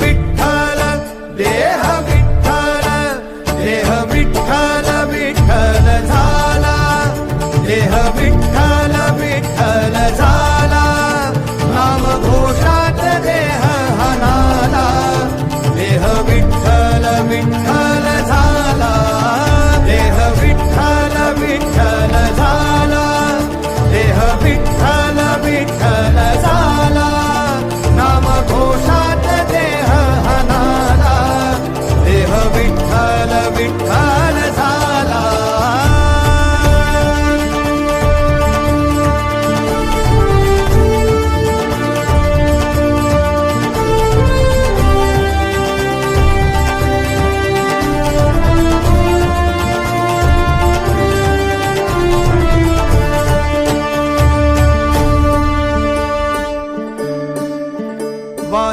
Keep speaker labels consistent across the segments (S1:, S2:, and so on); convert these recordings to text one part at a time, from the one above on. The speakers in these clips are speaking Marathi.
S1: விட்டல தேக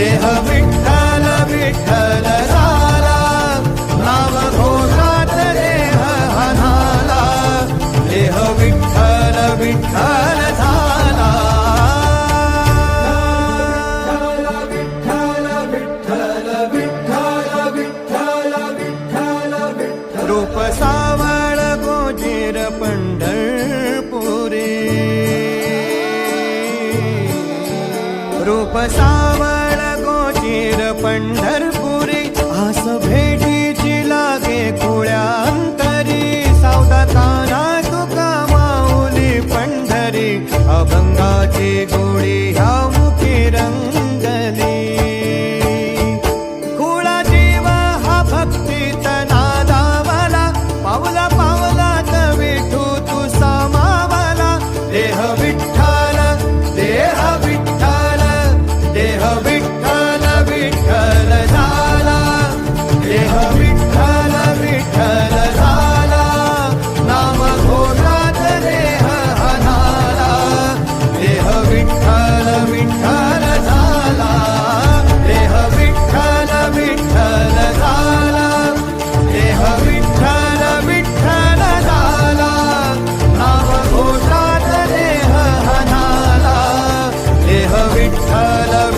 S1: देह विठ्ठल विठ्ठल झाला. नाव घोषात देह हनाला. देह विठ्ठल विठ्ठल रूप सावळ गोजेर पंढरपुरी. रूप सावळ पंढरपुरी आस भेटीची लागे खुळ्या अंतरी. सावधाताना तुका माऊली पंढरी अभंगाची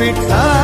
S1: விட்டார்